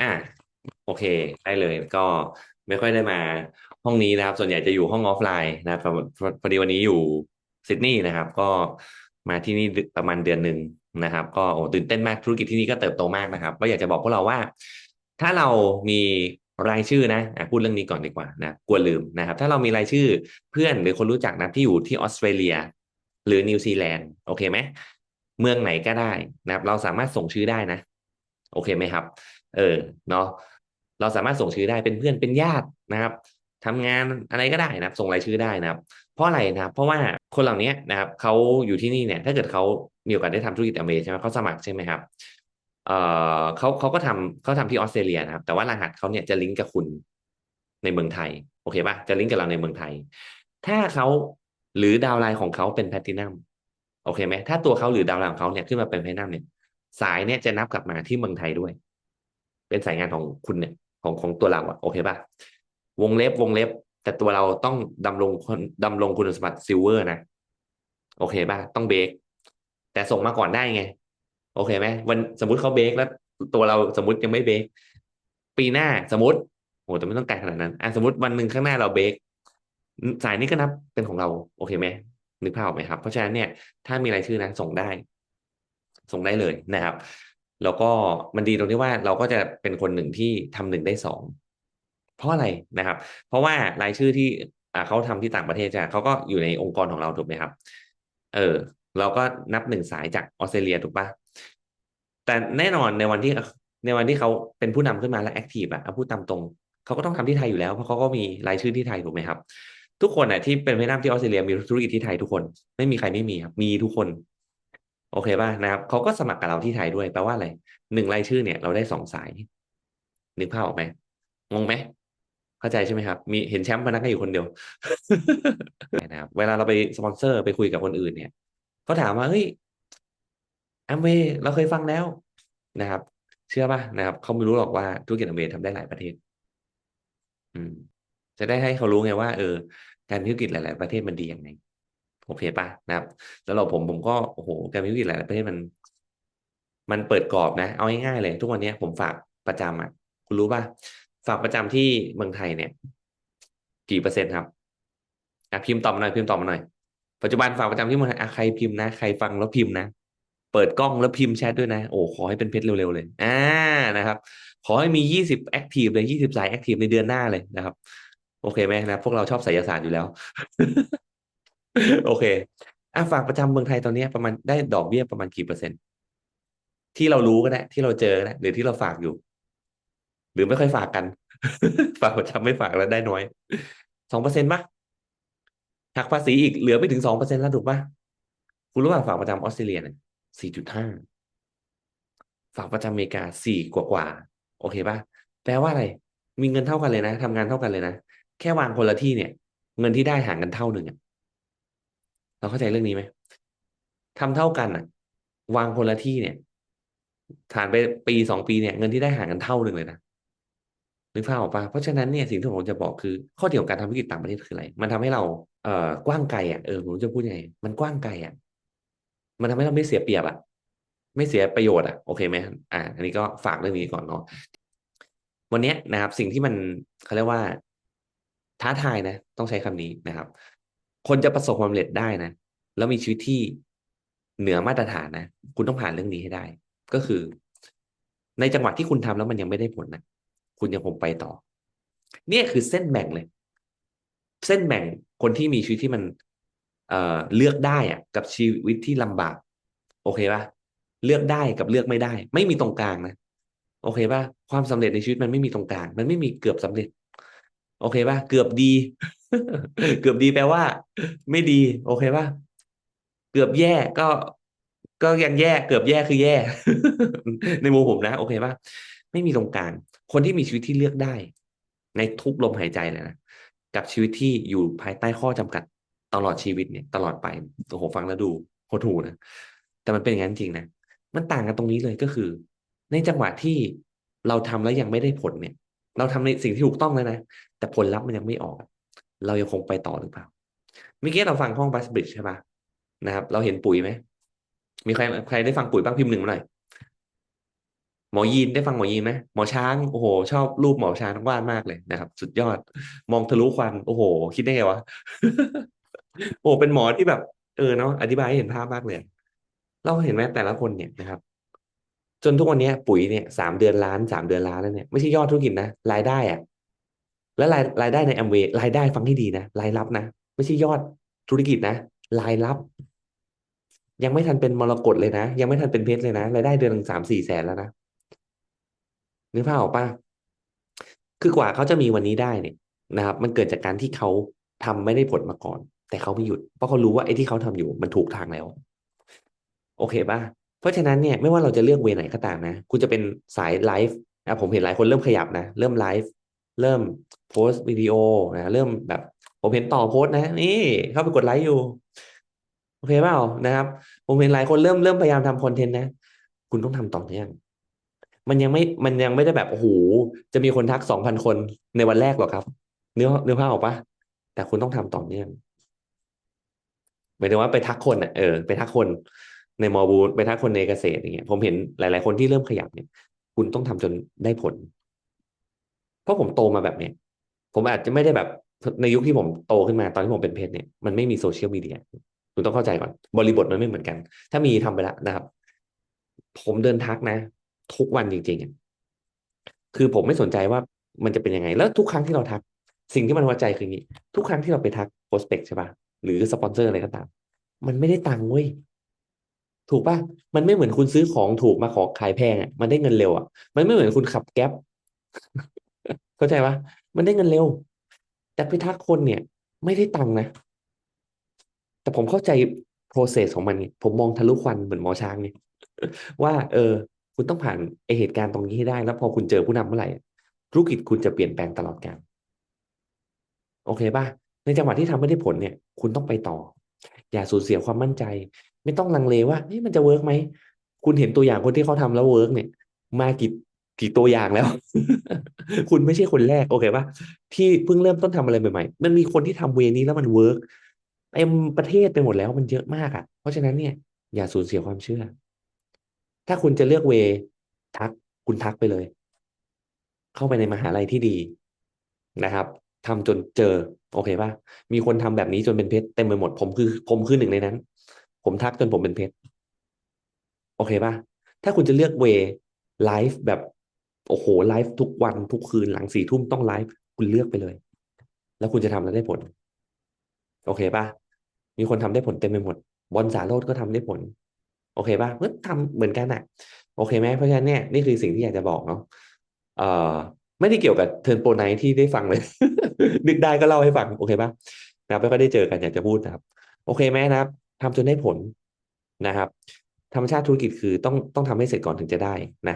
อ่าโอเค ได้เลยก็ไม่ค่อยได้มาห้องนี้นะครับ ส่วนใหญ่จะอยู่ห้องออฟไลน์นะครับพอดีวันนี้อยู่ซิดนีย์นะครับ ก็มาที่นี่ประมาณเดือนหนึ่งนะครับ ก็โอ้ตื่นเต้นมากธุรกิจที่นี่ก็เติบโตมากนะครับ ก็อยากจะบอกพวกเราว่า ถ้าเรามีรายชื่อนะะพูดเรื่องนี้ก่อนดีกว่านะกลัวลืมนะครับ ถ้าเรามีรายชื่อเพื่อนหรือคนรู้จักนะที่อยู่ที่ออสเตรเลีย หรือนิวซีแลนด์โอเคไหมเมืองไหนก็ได้นะครับ เราสามารถส่งชื่อได้นะ โอเคไหมครับ เออเนาะเราสามารถส่งชื่อได้เป็นเพื่อนเป็นญาตินะครับทำงานอะไรก็ได้นะครับ ส่งรายชื่อได้นะครับ เพราะอะไรนะครับ เพราะว่าคนเหล่านี้นะครับเขาอยู่ที่นี่เนี่ย ถ้าเกิดเขามีโอกาสได้ทำธุรกิจอเมริกาใช่ไหมเขาสมัครใช่ไหมครับเอ่อเขาเขาก็ทำเขาทำที่ออสเตรเลียนะครับ แต่ว่ารหัสเขาเนี่ยจะลิงก์กับคุณในเมืองไทย โอเคป่ะจะลิงก์กับเราในเมืองไทย ถ้าเขาหรือดาวไลน์ของเขาเป็นแพลตินัมโอเคไหมถ้าตัวเขาหรือดาวไลน์ของเขาเนี่ยขึ้นมาเป็นแพลตินัมเนี่ยสายเนี่ยจะนับกลับมาที่เมืองไทยด้วย เป็นสายงานของคุณเนี่ยของของตัวเราอะโอเคป่ะวงเล็บวงเล็บ แต่ตัวเราต้องดำรงคนดำรงคุณสมบัติซิลเวอร์นะโอเคป่ะต้องเบรกแต่ส่งมาก่อนได้ไง โอเคไหมวันสมมติเขาเบรกแล้วตัวเราสมมติยังไม่เบรกปีหน้าสมมติโอ้แต่ไม่ต้องไกลขนาดนั้นอะสมมติวันหนึ่งข้างหน้าเราเบรกสายนี้ก็นับเป็นของเรา โอเคไหมนึกภาพออกไหมครับ เพราะฉะนั้นเนี่ยถ้ามีรายชื่อนะส่งได้ ส่งได้เลยนะครับ แล้วก็มันดีตรงที่ว่าเราก็จะเป็นคนหนึ่งที่ทำหนึ่งได้สองเพราะอะไรนะครับ เพราะว่ารายชื่อที่เขาทำที่ต่างประเทศใช่เขาก็อยู่ในองค์กรของเราถูกไหมครับ เออ เราก็นับหนึ่งสายจากออสเตรเลียถูกปะแต่แน่นอนในวันที่ในวันที่เขาเป็นผู้นำขึ้นมาและแอคทีฟอะพูดตามตรงเขาก็ต้องทำที่ไทยอยู่แล้วเพราะเขาก็มีรายชื่อที่ไทยถูกไหมครับ ทุกคนอะที่เป็นผู้นำที่ออสเตรเลียมีธุรกิจที่ไทยทุกคน ไม่มีใครไม่มีครับ มีทุกคน โอเคป่ะนะครับเขาก็สมัครกับเราที่ไทยด้วยแปลว่าอะไรหนึ่งรายชื่อเนี่ยเราได้สองสายนึกภาพออกไหมงงไหมเข้าใจใช่ไหมครับ มีเห็นแชมป์พนักงานอยู่คนเดียวนะครับเวลาเราไปสปอนเซอร์ไปคุยกับคนอื่นเนี่ยเขาถามว่าเฮ้ยแอมเวย์เราเคยฟังแล้วนะครับ เชื่อป่ะนะครับเขาไม่รู้หรอกว่าธุรกิจแอมเวย์ทำได้หลายประเทศ อืม จะได้ให้เขารู้ไงว่า เออ การธุรกิจหลาย ๆ ประเทศมันดียังไง โอเคป่ะนะครับ แล้วเราผมผมก็โอ้โหการธุรกิจหลายประเทศมัน มันเปิดกรอบนะ เอาง่ายๆเลย ทุกวันนี้ผมฝากประจำอะ คุณรู้ป่ะฝากประจำที่เมืองไทยเนี่ย กี่เปอร์เซ็นต์ครับอะพิมพ์ตอบมาหน่อยพิมพ์ตอบมาหน่อยปัจจุบันฝากประจำที่เมืองไทยอะใครพิมพ์นะใครฟังแล้วพิมพ์นะเปิดกล้องแล้วพิมพ์แชทด้วยนะ โอ้ขอให้เป็นเพชรเร็วๆเลยอ่านะครับ ขอให้มียี่สิบแอคทีฟเลยยี่สิบสายแอคทีฟในเดือนหน้าเลยนะครับ โอเคไหมนะพวกเราชอบไสยศาสตร์อยู่แล้ว โอเคอะฝากประจำเมืองไทยตอนนี้ประมาณได้ดอกเบี้ยประมาณกี่เปอร์เซ็นต์ ที่เรารู้ก็ได้ที่เราเจอนะหรือที่เราฝากอยู่ หรือไม่ค่อยฝากกัน ฝากประจำไม่ฝากแล้วได้น้อยสองเปอร์เซ็นต์ปะหักภาษีอีกเหลือไม่ถึงสองเปอร์เซ็นต์แล้วถูกปะคุณรู้ป่ะฝากประจำออสเตรเลียเนี่ยสี่จุดห้าฝากประจำอเมริกาสี่กว่ากว่าโอเคปะแปลว่าอะไร มีเงินเท่ากันเลยนะทำงานเท่ากันเลยนะ แค่วางคนละที่เนี่ย เงินที่ได้ห่างกันเท่าหนึ่งอะ เราเข้าใจเรื่องนี้ไหมทำเท่ากันอะวางคนละที่เนี่ยผ่านไปปีสองปีเนี่ยเงินที่ได้ห่างกันเท่าหนึ่งเลยนะนึกภาพออกปะเพราะฉะนั้นเนี่ยสิ่งที่ผมจะบอกคือ ข้อดีของการทำธุรกิจต่างประเทศคืออะไร มันทำให้เราเอ่อกว้างไกลอะเออผมจะพูดยังไงมันกว้างไกลอะมันทำให้เราไม่เสียเปรียบอะไม่เสียประโยชน์อะโอเคไหมอ่าอันนี้ก็ฝากเรื่องนี้ก่อนเนาะวันนี้นะครับ สิ่งที่มันเขาเรียกว่า ท้าทายนะ ต้องใช้คำนี้นะครับ คนจะประสบความสำเร็จได้นะ แล้วมีชีวิตที่เหนือมาตรฐานนะ คุณต้องผ่านเรื่องนี้ให้ได้ ก็คือ ในจังหวะที่คุณทำแล้วมันยังไม่ได้ผลนะคุณยังคงไปต่อ เนี่ยคือเส้นแบ่งเลย เส้นแบ่งคนที่มีชีวิตที่มัน เอ่อเลือกได้อะกับชีวิตที่ลำบาก โอเคป่ะเลือกได้กับเลือกไม่ได้ ไม่มีตรงกลางนะโอเคป่ะความสำเร็จในชีวิตมันไม่มีตรงกลาง มันไม่มีเกือบสำเร็จ โอเคป่ะเกือบดี เกือบดีแปลว่า ไม่ดี โอเคป่ะเกือบแย่ก็ ก็ยังแย่ เกือบแย่คือแย่ ในมุมผมนะ โอเคป่ะไม่มีตรงกลางคนที่มีชีวิตที่เลือกได้ ในทุกลมหายใจเลยนะกับชีวิตที่อยู่ภายใต้ข้อจำกัดตลอดชีวิตเนี่ย ตลอดไปโอ้โหฟังแล้วดูโหดหูนะแต่มันเป็นอย่างนั้นจริงนะมันต่างกันตรงนี้เลยก็คือ ในจังหวะที่เราทำแล้วยังไม่ได้ผลเนี่ย เราทำในสิ่งที่ถูกต้องแล้วนะแต่ผลลัพธ์มันยังไม่ออก เรายังคงไปต่อหรือเปล่าเมื่อกี้เราฟังห้องบัสบริดใช่ปะนะครับ เราเห็นปุ๋ยไหมมีใครใครได้ฟังปุ๋ยบ้างพิมพ์หนึ่งมาหน่อยหมอยีนได้ฟังหมอยีนไหมหมอช้างโอ้โห ชอบรูปหมอช้างวาดมากเลยนะครับ สุดยอด มองทะลุควันโอ้โห คิดได้ไงวะโอ้เป็นหมอที่แบบ เออเนาะอธิบายให้เห็นภาพมากเลยเราเห็นไหมแต่ละคนเนี่ยนะครับ จนทุกวันนี้ปุ๋ยเนี่ยสามเดือนล้านสามเดือนล้านแล้วเนี่ยไม่ใช่ยอดธุรกิจนะรายได้อะ และรายรายได้ในแอมเวย์รายได้ฟังให้ดีนะรายรับนะ ไม่ใช่ยอดธุรกิจนะรายรับ ยังไม่ทันเป็นมรกตเลยนะ ยังไม่ทันเป็นเพชรเลยนะรายได้เดือนหนึ่งสามสี่แสนแล้วนะนึกภาพออกปะคือกว่าเขาจะมีวันนี้ได้เนี่ยนะครับ มันเกิดจากการที่เขาทำไม่ได้ผลมาก่อน แต่เขาไม่หยุดเพราะเขารู้ว่าไอ้ที่เขาทำอยู่มันถูกทางแล้ว โอเคปะเพราะฉะนั้นเนี่ยไม่ว่าเราจะเลือกเวไหนก็ตามนะคุณจะเป็นสายไลฟ์นะผมเห็นหลายคนเริ่มขยับนะ เริ่มไลฟ์ เริ่มโพสต์วิดีโอนะเริ่มแบบผมเห็นต่อโพสต์นะ นี่เข้าไปกดไลค์อยู่ โอเคเปล่านะครับ ผมเห็นหลายคนเริ่มเริ่มพยายามทำคอนเทนต์นะ คุณต้องทำต่อเนื่องมันยังไม่มันยังไม่ได้แบบโอ้โหจะมีคนทักสองพันคนในวันแรกหรอกครับ เนื้อเนื้อผ้าออกปะแต่คุณต้องทำต่อเนื่องหมายถึงว่าไปทักคนอะเออไปทักคนในมอบูไปทักคนในเกษตรอย่างเงี้ยผมเห็นหลาย ๆ คนที่เริ่มขยับเนี่ย คุณต้องทำจนได้ผล เพราะผมโตมาแบบเนี้ยผมอาจจะไม่ได้แบบในยุคที่ผมโตขึ้นมาตอนที่ผมเป็นเพจเนี่ยมันไม่มีโซเชียลมีเดียคุณต้องเข้าใจก่อน บริบทมันไม่เหมือนกัน ถ้ามีทำไปแล้วนะครับ ผมเดินทักนะ ทุกวันจริงๆ คือผมไม่สนใจว่ามันจะเป็นยังไง แล้วทุกครั้งที่เราทัก สิ่งที่มันวัดใจคืออย่างนี้ ทุกครั้งที่เราไปทักโปรสเปกใช่ปะหรือสปอนเซอร์อะไรก็ตาม มันไม่ได้ตังค์เว้ยถูกปะมันไม่เหมือนคุณซื้อของถูกมาขอขายแพงอะ มันได้เงินเร็วอะ มันไม่เหมือนคุณขับแก๊ป เข้าใจปะมันได้เงินเร็ว แต่ไปทักษ์คนเนี่ย ไม่ได้ตังค์นะ แต่ผมเข้าใจ process ของมันเนี่ยผมมองทะลุควันเหมือนหมอช้างเนี่ยว่า เออ คุณต้องผ่านไอเหตุการณ์ตรงนี้ให้ได้ แล้วพอคุณเจอผู้นำเมื่อไหร่ธุรกิจคุณจะเปลี่ยนแปลงตลอดกาลโอเคป่ะในจังหวะที่ทำไม่ได้ผลเนี่ย คุณต้องไปต่อ อย่าสูญเสียความมั่นใจ ไม่ต้องลังเลว่านี่มันจะเวิร์กไหม คุณเห็นตัวอย่างคนที่เขาทำแล้วเวิร์กเนี่ย มากี่ กี่ตัวอย่างแล้ว คุณไม่ใช่คนแรกโอเคป่ะที่เพิ่งเริ่มต้นทำอะไรใหม่ๆมันมีคนที่ทำเวนี้แล้วมันเวิร์กเต็มประเทศไปหมดแล้วมันเยอะมากอะ เพราะฉะนั้นเนี่ย อย่าสูญเสียความเชื่อ ถ้าคุณจะเลือกเวทักคุณทักไปเลย เข้าไปในมหาลัยที่ดีนะครับทำจนเจอ โอเคป่ะมีคนทำแบบนี้จนเป็นเพชรเต็มไปหมด ผมคือผมคือหนึ่งในนั้น ผมทักจนผมเป็นเพชรโอเคป่ะถ้าคุณจะเลือกเวไลฟ์แบบ โอ้โหไลฟ์ทุกวันทุกคืนหลังสี่ทุ่มต้องไลฟ์คุณเลือกไปเลย แล้วคุณจะทำแล้วได้ผล โอเคป่ะมีคนทำได้ผลเต็มไปหมด บอลสาโรดก็ทำได้ผล โอเคป่ะเมื่อทำเหมือนกันอะโอเคไหมเพราะฉะนั้นเนี่ยนี่คือสิ่งที่อยากจะบอกเนาะเอ่อไม่ได้เกี่ยวกับเทิร์นโปรไนที่ได้ฟังเลยนึกได้ก็เล่าให้ฟังโอเคป่ะนะครับไม่ค่อยได้เจอกันอยากจะพูดนะครับ โอเคไหมนะครับทำจนได้ผลนะครับธรรมชาติธุรกิจคือต้องต้องทำให้เสร็จก่อนถึงจะได้นะครับ